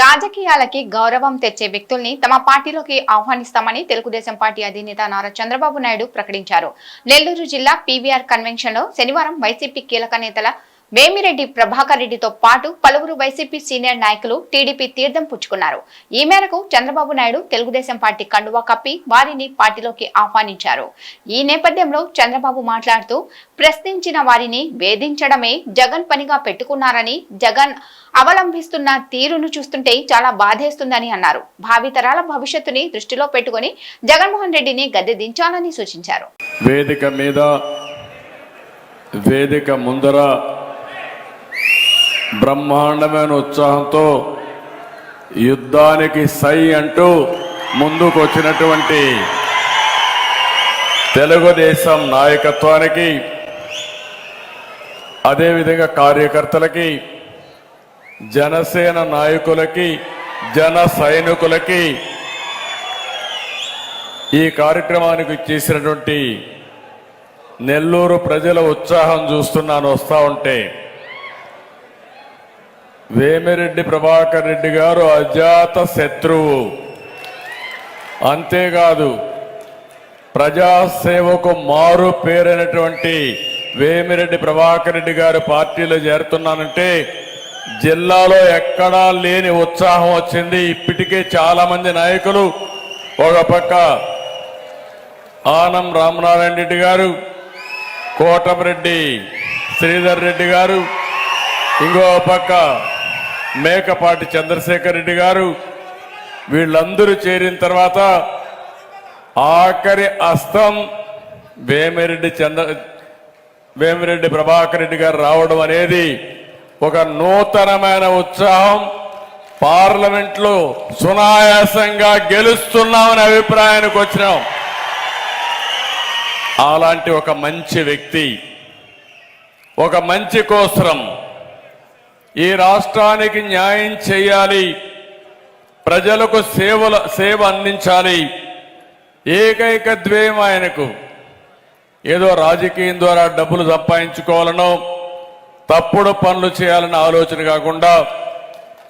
రాజకీయాలకి గౌరవం తెచ్చే వ్యక్తుల్ని తమ పార్టీలోకి ఆహ్వానిస్తామని తెలుగుదేశం పార్టీ అధినేత నారా చంద్రబాబు నాయుడు ప్రకటించారు. నెల్లూరు జిల్లా పీవీఆర్ కన్వెన్షన్లో శనివారం వైసీపీ కీలక నేతల వేమిరెడ్డి ప్రభాకర్ రెడ్డితో పాటు పలువురు వైసీపీ సీనియర్ నాయకులు టీడీపీ తీర్థం పుచ్చుకున్నారు. ఈ మేరకు చంద్రబాబు నాయుడు తెలుగుదేశం పార్టీ కండువా కప్పి వారిని పార్టీలోకి ఆహ్వానించారు. ఈ నేపథ్యంలో చంద్రబాబు మాట్లాడుతూ ప్రశ్నించిన వారిని వేధించడమే జగన్ పనిగా పెట్టుకున్నారని జగన్ అవలంబిస్తున్న తీరును చూస్తుంటే చాలా బాధేస్తుందని అన్నారు. భావితరాల భవిష్యత్తుని దృష్టిలో పెట్టుకుని జగన్మోహన్ రెడ్డిని గద్దె దించాలని సూచించారు. వేదిక మీద వేదిక ముందర బ్రహ్మాండమైన ఉత్సాహంతో యుద్ధానికి సై అంటూ ముందుకు వచ్చినటువంటి తెలుగుదేశం నాయకత్వానికి అదేవిధంగా కార్యకర్తలకి జనసేన నాయకులకి జన సైనికులకి ఈ కార్యక్రమానికి చేసినటువంటి నెల్లూరు ప్రజల ఉత్సాహం చూస్తున్నాను వస్తూ ఉంటే వేమిరెడ్డి ప్రభాకర్ రెడ్డి గారు అజాత శత్రువు. అంతేకాదు ప్రజాసేవకు మారు పేరైనటువంటి వేమిరెడ్డి ప్రభాకర్ రెడ్డి గారు పార్టీలో చేరుతున్నానంటే జిల్లాలో ఎక్కడా లేని ఉత్సాహం వచ్చింది. ఇప్పటికే చాలా మంది నాయకులు ఒక పక్క ఆనం రామనారాయణ రెడ్డి గారు కోటమిరెడ్డి శ్రీధర్ రెడ్డి గారు ఇంకో పక్క మేకపాటి చంద్రశేఖర్ రెడ్డి గారు వీళ్ళందరూ చేరిన తర్వాత ఆఖరి అస్తం వేమిరెడ్డి చంద్ర వేమిరెడ్డి ప్రభాకర్ రెడ్డి గారు రావడం అనేది ఒక నూతనమైన ఉత్సాహం. పార్లమెంట్లో సునాయాసంగా గెలుస్తున్నామనే అభిప్రాయానికి వచ్చినాం. అలాంటి ఒక మంచి వ్యక్తి ఒక మంచి కోసరం ఈ రాష్ట్రానికి న్యాయం చేయాలి. ప్రజలకు సేవల సేవ అందించాలి. ఏకైక ద్వేయం ఆయనకు. ఏదో రాజకీయం ద్వారా డబ్బులు సంపాదించుకోవాలనో తప్పుడు పనులు చేయాలన్న ఆలోచన కాకుండా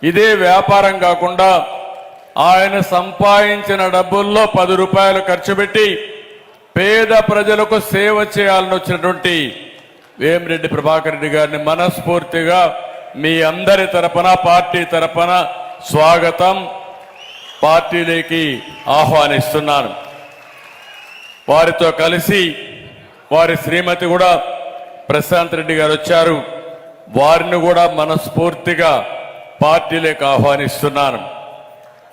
ఇదే వ్యాపారం కాకుండా ఆయన సంపాదించిన డబ్బుల్లో పది రూపాయలు ఖర్చు పెట్టి పేద ప్రజలకు సేవ చేయాలని వచ్చినటువంటి వేమిరెడ్డి ప్రభాకర్ రెడ్డి గారిని మనస్ఫూర్తిగా మీ అందరి తరపున పార్టీ తరపున స్వాగతం. పార్టీలోకి ఆహ్వానిస్తున్నాను. వారితో కలిసి వారి శ్రీమతి కూడా ప్రశాంత్ రెడ్డి గారు వచ్చారు. వారిని కూడా మనస్ఫూర్తిగా పార్టీలోకి ఆహ్వానిస్తున్నాను.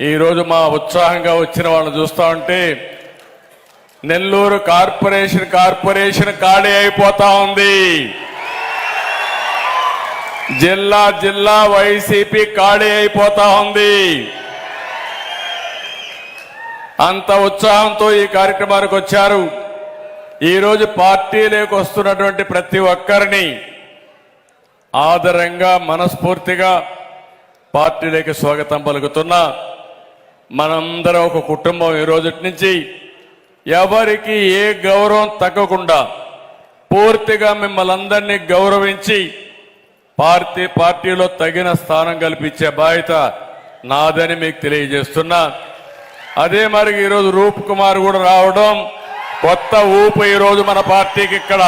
ఈరోజు మా ఉత్సాహంగా వచ్చిన వాళ్ళని చూస్తా ఉంటే నెల్లూరు కార్పొరేషన్ కార్పొరేషన్ ఖాళీ అయిపోతా ఉంది. జిల్లా జిల్లా వైసీపీ ఖాళీ అయిపోతా ఉంది. అంత ఉత్సాహంతో ఈ కార్యక్రమానికి వచ్చారు. ఈరోజు పార్టీలోకి వస్తున్నటువంటి ప్రతి ఒక్కరిని ఆదరంగా మనస్ఫూర్తిగా పార్టీలోకి స్వాగతం పలుకుతున్నా. మనందరం ఒక కుటుంబం ఈ రోజు నుంచి. ఎవరికి ఏ గౌరవం తగ్గకుండా పూర్తిగా మిమ్మల్ని అందరినీ గౌరవించి పార్టీ పార్టీలో తగిన స్థానం కల్పించే బాధ్యత నాదని మీకు తెలియజేస్తున్నా. అదే మరి ఈరోజు రూప్ కుమార్ కూడా రావడం కొత్త ఊపు ఈరోజు మన పార్టీకి ఇక్కడ.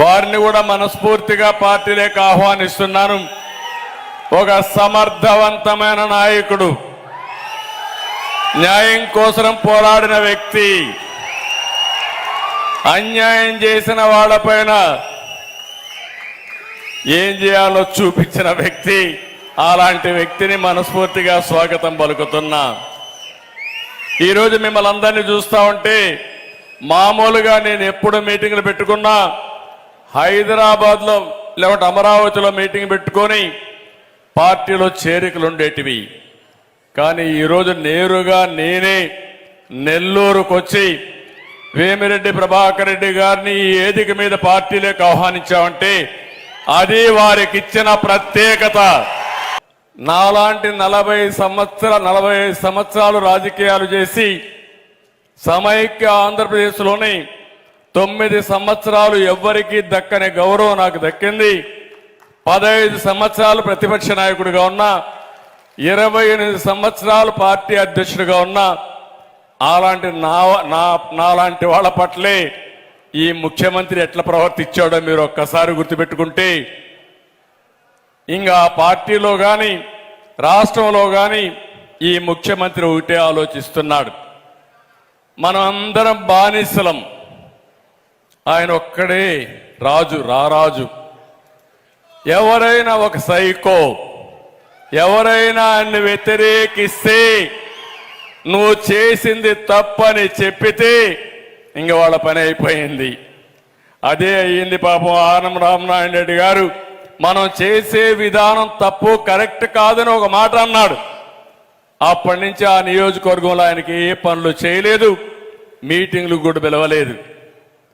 వారిని కూడా మనస్ఫూర్తిగా పార్టీలోకి ఆహ్వానిస్తున్నాను. ఒక సమర్థవంతమైన నాయకుడు న్యాయం కోసం పోరాడిన వ్యక్తి. అన్యాయం చేసిన వాళ్ళపైన ఏం చేయాలో చూపించిన వ్యక్తి అలాంటి వ్యక్తిని మనస్ఫూర్తిగా స్వాగతం పలుకుతున్నా. ఈరోజు మిమ్మల్ని అందరినీ చూస్తా ఉంటే మామూలుగా నేను ఎప్పుడు మీటింగ్లు పెట్టుకున్నా హైదరాబాద్లో లేకపోతే అమరావతిలో మీటింగ్ పెట్టుకొని పార్టీలో చేరికలు ఉండేటివి కానీ ఈరోజు నేరుగా నేనే నెల్లూరుకు వచ్చి వేమిరెడ్డి ప్రభాకర్ రెడ్డి గారిని ఈ వేదిక మీద పార్టీలోకి ఆహ్వానించామంటే అది వారికి ఇచ్చిన ప్రత్యేకత. నాలాంటి నలభై సంవత్సర నలభై ఐదు సంవత్సరాలు రాజకీయాలు చేసి సమైక్య ఆంధ్రప్రదేశ్లోని తొమ్మిది సంవత్సరాలు ఎవ్వరికీ దక్కని గౌరవం నాకు దక్కింది. పదహైదు సంవత్సరాలు ప్రతిపక్ష నాయకుడిగా ఉన్నా ఇరవై ఎనిమిది సంవత్సరాలు పార్టీ అధ్యక్షుడిగా ఉన్నా అలాంటి నా నా నాలాంటి వాళ్ళ పట్లే ఈ ముఖ్యమంత్రి ఎట్లా ప్రవర్తించాడో మీరు ఒక్కసారి గుర్తుపెట్టుకుంటే ఇంకా పార్టీలో కానీ రాష్ట్రంలో కానీ ఈ ముఖ్యమంత్రి ఒకటే ఆలోచిస్తున్నాడు. మనం అందరం బానిసలం. ఆయన ఒక్కడే రాజు రారాజు. ఎవరైనా ఒక సైకో. ఎవరైనా ఆయన్ని వ్యతిరేకిస్తే నువ్వు చేసింది తప్పని చెప్పితే ఇంక వాళ్ళ పని అయిపోయింది. అదే అయ్యింది పాపం ఆనం రామనారాయణ రెడ్డి గారు. మనం చేసే విధానం తప్పు కరెక్ట్ కాదని ఒక మాట అన్నాడు. అప్పటి నుంచి ఆ నియోజకవర్గంలో ఆయనకి ఏ పనులు చేయలేదు. మీటింగ్లు కూడా పిలవలేదు.